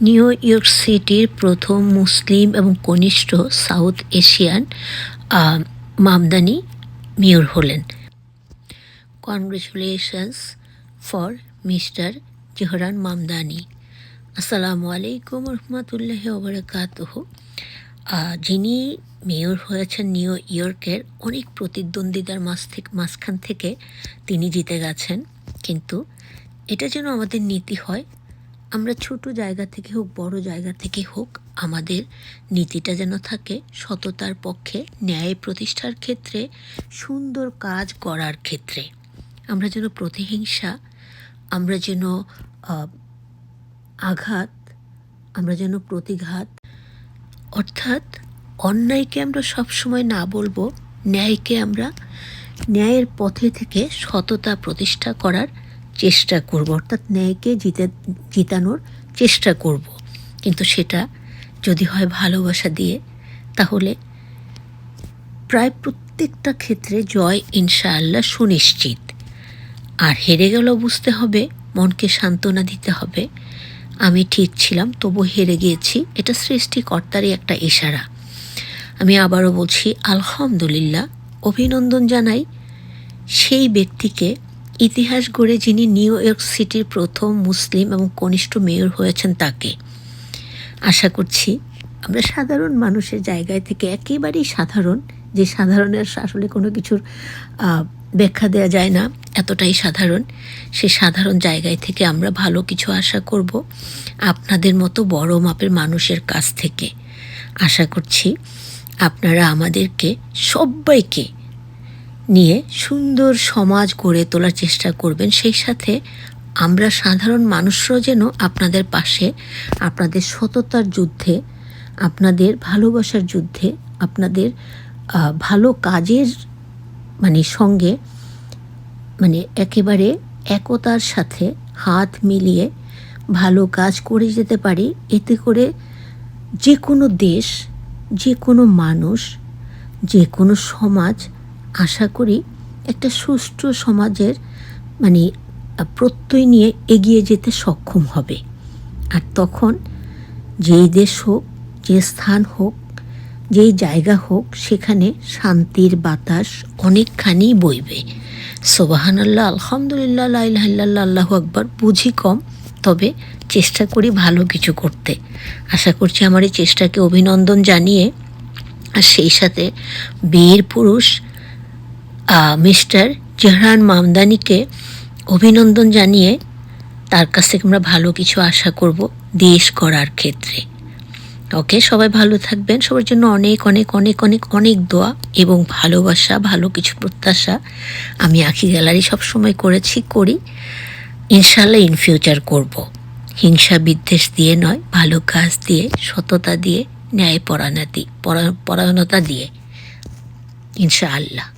New York সিটির প্রথম মুসলিম এবং কনিষ্ঠ সাউথ এশিয়ান মামদানি মেয়র হলেন। Congratulations for mister Zohran Mamdani. আসসালামু আলাইকুম রহমতুল্লাহ ওবরাকাতহ। যিনি মেয়র হয়েছেন নিউ ইয়র্কের অনেক প্রতিদ্বন্দ্বিতার মাঝ থেকে মাঝখান থেকে তিনি জিতে গেছেন। কিন্তু এটা যেন আমাদের নীতি হয় আমরা ছোট জায়গা থেকে হোক, বড় জায়গা থেকে হোক, আমাদের নীতিটা যেন থাকে সততার পক্ষে, ন্যায় প্রতিষ্ঠার ক্ষেত্রে, সুন্দর কাজ করার ক্ষেত্রে। আমরা যেন প্রতিহিংসা, আমরা যেন আঘাত, আমরা যেন প্রতিঘাত, অর্থাৎ অন্যায়কে আমরা সবসময় না বলব, ন্যায়কে আমরা, ন্যায়ের পথে থেকে সততা প্রতিষ্ঠা করার চেষ্টা করব, অর্থাৎ ন্যায়কে জিতে, জিতানোর চেষ্টা করব। কিন্তু সেটা যদি হয় ভালোবাসা দিয়ে, তাহলে প্রায় প্রত্যেকটা ক্ষেত্রে জয় ইনশাআল্লাহ সুনিশ্চিত। আর হেরে গেল বুঝতে হবে, মনকে সান্ত্বনা দিতে হবে। আমি ঠিক ছিলাম তবু হেরে গিয়েছি। এটা সৃষ্টিকর্তারই একটা ইশারা। আমি আবারও বলছি, আলহামদুলিল্লাহ, অভিনন্দন জানাই সেই ব্যক্তিকে ইতিহাস গড়ে যিনি নিউ ইয়র্ক সিটির প্রথম মুসলিম এবং কনিষ্ঠ মেয়র হয়েছেন তাকে। আশা করছি আমরা সাধারণ মানুষের জায়গায় থেকে একেবারেই সাধারণ, যে সাধারণের আসলে কোনো কিছুর ব্যাখ্যা দেওয়া যায় না, এতটাই সাধারণ। সে সাধারণ জায়গায় থেকে আমরা ভালো কিছু আশা করব আপনাদের মতো বড় মাপের মানুষের কাছ থেকে। আশা করছি আপনারা আমাদেরকে সবাইকে নিয়ে সুন্দর সমাজ গড়ে তোলার চেষ্টা করবেন। সেই সাথে আমরা সাধারণ মানুষরাও যেন আপনাদের পাশে, আপনাদের সততার যুদ্ধে, আপনাদের ভালোবাসার যুদ্ধে, আপনাদের ভালো কাজের মানে সঙ্গে মানে একেবারে একতার সাথে হাত মিলিয়ে ভালো কাজ করে যেতে পারি। এতে করে যে কোনো দেশ যে কোনো মানুষ যে কোনো সমাজ আশা করি একটা সুষ্ঠু সমাজের মানে প্রত্যয় নিয়ে এগিয়ে যেতে সক্ষম হবে। আর তখন যেই দেশ হোক, যে স্থান হোক, যেই জায়গা হোক, সেখানে শান্তির বাতাস অনেকখানি বইবে। সোবাহান আল্লাহ আলহামদুলিল্লাহ লাইল্লাহ আল্লাহ আকবর, বুঝি কম, তবে চেষ্টা করি ভালো কিছু করতে। আশা করছি আমার এই চেষ্টাকে অভিনন্দন জানিয়ে, আর সেই সাথে বীর পুরুষ মিস্টার জেহরান মামদানিকে অভিনন্দন জানিয়ে তার কাছ থেকে আমরা ভালো কিছু আশা করব দেশ করার ক্ষেত্রে। ওকে, সবাই ভালো থাকবেন। সবার জন্য অনেক অনেক অনেক অনেক অনেক দোয়া এবং ভালোবাসা, ভালো কিছু প্রত্যাশা আমি আঁকি গ্যালারি সবসময় করেছি, করি। ইনশাল্লাহ ইন ফিউচার করব। হিংসা বিদ্বেষ দিয়ে নয়, ভালো কাজ দিয়ে, সততা দিয়ে, ন্যায় পরায়ণতা পরায়ণতা দিয়ে। ইনশাআল্লাহ।